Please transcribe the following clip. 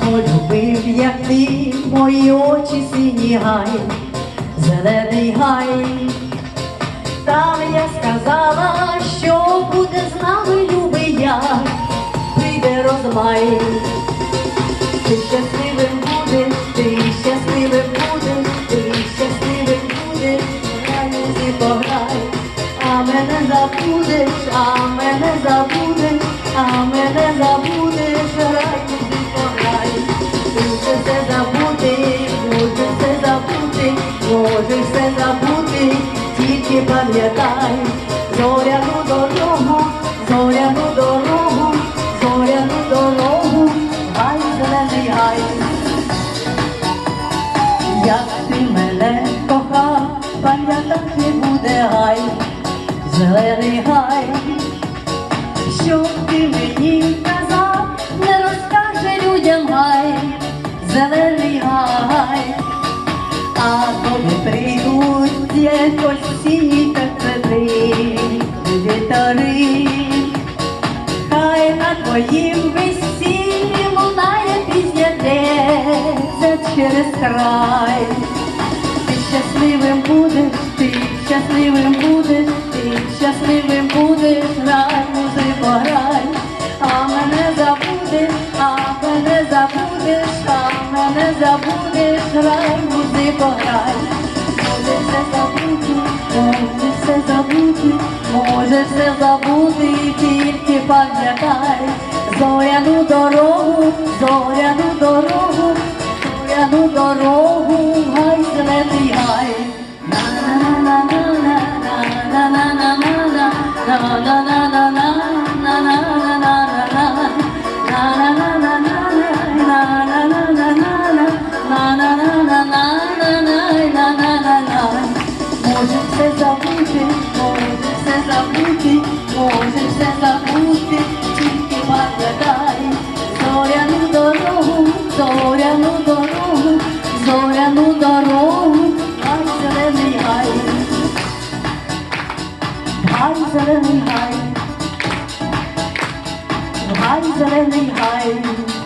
полюбив я ти, мої очі сині гай, зелений гай. Там я сказала, що буде з нами любий я, прийде розмай. Ти щасливим будеш, ти щасливим будеш, ти щасливим будеш, радості пограй, а мене забудеш, а мене забудеш, а мене забудеш, може все забути, тільки пам'ятай, зоряну дорогу, зоряну дорогу, зоряну дорогу, гай зелений гай. Як ти мене кохав, пам'ятати буде гай, зелений гай. Що ти мені казав, не розкаже людям гай, зелений гай. А сіні та цвіти, вітери, хай на твоїм весіллі лунає пісня деться через край. Ти щасливим будеш, ти щасливим будеш, ти щасливим будеш, грай, музико, грай, а мене забудеш, а мене забудеш, а мене забудеш, грай, музико, грай. Може все забути, може все забути, тільки пам'ятай, зоряну дорогу, зоряну дорогу, зоряну дорогу, гай зелений гай. Може все забути, може все забути, може все забути, тільки пам'ятай, зоряну дорогу, зоряну дорогу, зоряну дорогу, гай зелений гай, гай зелений гай, гай зелений гай.